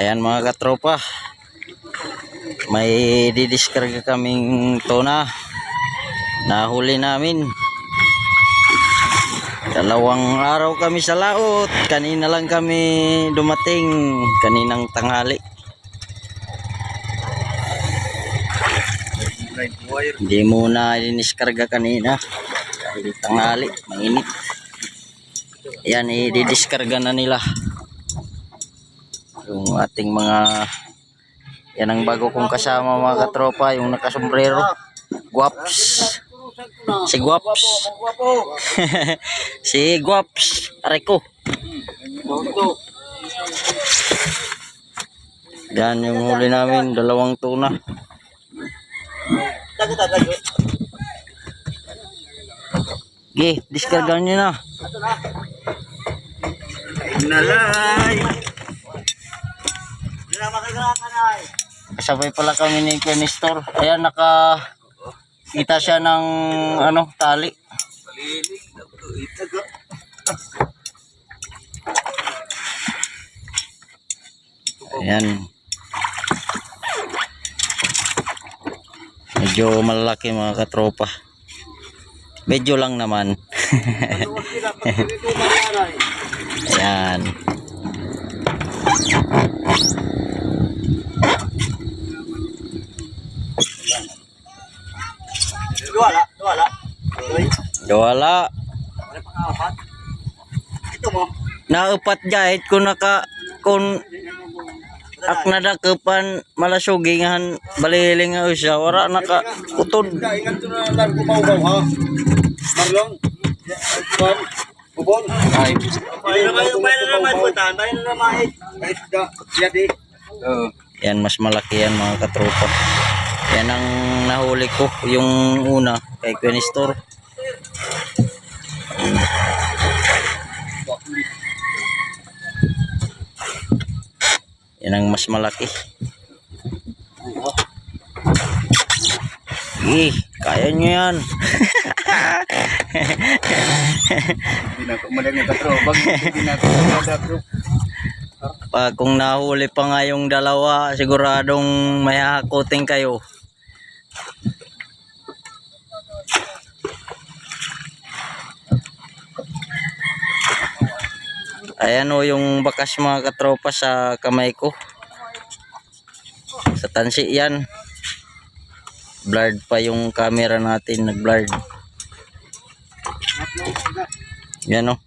Ayan mga katropa. May didiskarga kaming tuna. Nahuli namin. Dalawang araw kami sa laot. Kanina lang kami dumating. Kaninang tanghali. Hindi muna diniskarga kanina. Tanghali. Mainit. Ayan, i-diskarga na nila yung ating mga yan ang bago kong kasama mga katropa yung nakasombrero. Guaps si guaps si guaps areko yan yung huli namin dalawang tuna. Gi, diskargan nyo na. Nalay. Kasabay pala kami ni Kuya Nestor. Ayan, naka kita siya ng ano, tali. Ayan. Medyo malaki mga katropa. Medyo lang naman. Ayan. Wala, wala. Uy, Wala. wala apat. Ito mo. Naupat jahit ko naka kun ak nadakapan malasugingan baliling nga siya wala naka utod Ingat na lang kumaugaw ha. Marlong. Kuan. Bubon. ay Bayan naman, bayan naman, putan. Bayan naman. Ay, da. Jadi. Oo. yan mas malaki yan mga katropa yan ang nahuli ko yung una kay Questor yan ang mas malaki Eh, kaya nyo yan. Pag kung nahuli pa nga yung dalawa, siguradong may hakuting kayo. Ayan o yung bakas mga katropa sa kamay ko. Sa tansi yan. Blurred pa yung camera natin, nag-blurred. Yan o.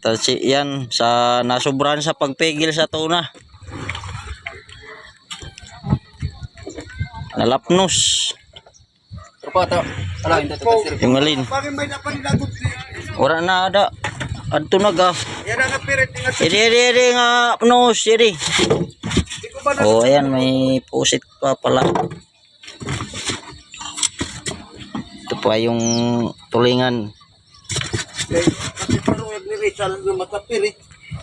Tansi yan sa nasubran sa pagpigil sa tuna. Nalapnos. Tropa, to. Yung alin. Bakit may napanilagot? Wala na ada. Adto na ga. Yan ang apirit. Ingat. Iri iri iri nga pnos iri. Hindi ko ba na... Oh ayan may pusit pa pala. Ito pa yung tulingan. Kasi parang ni Rizal yung matapirit.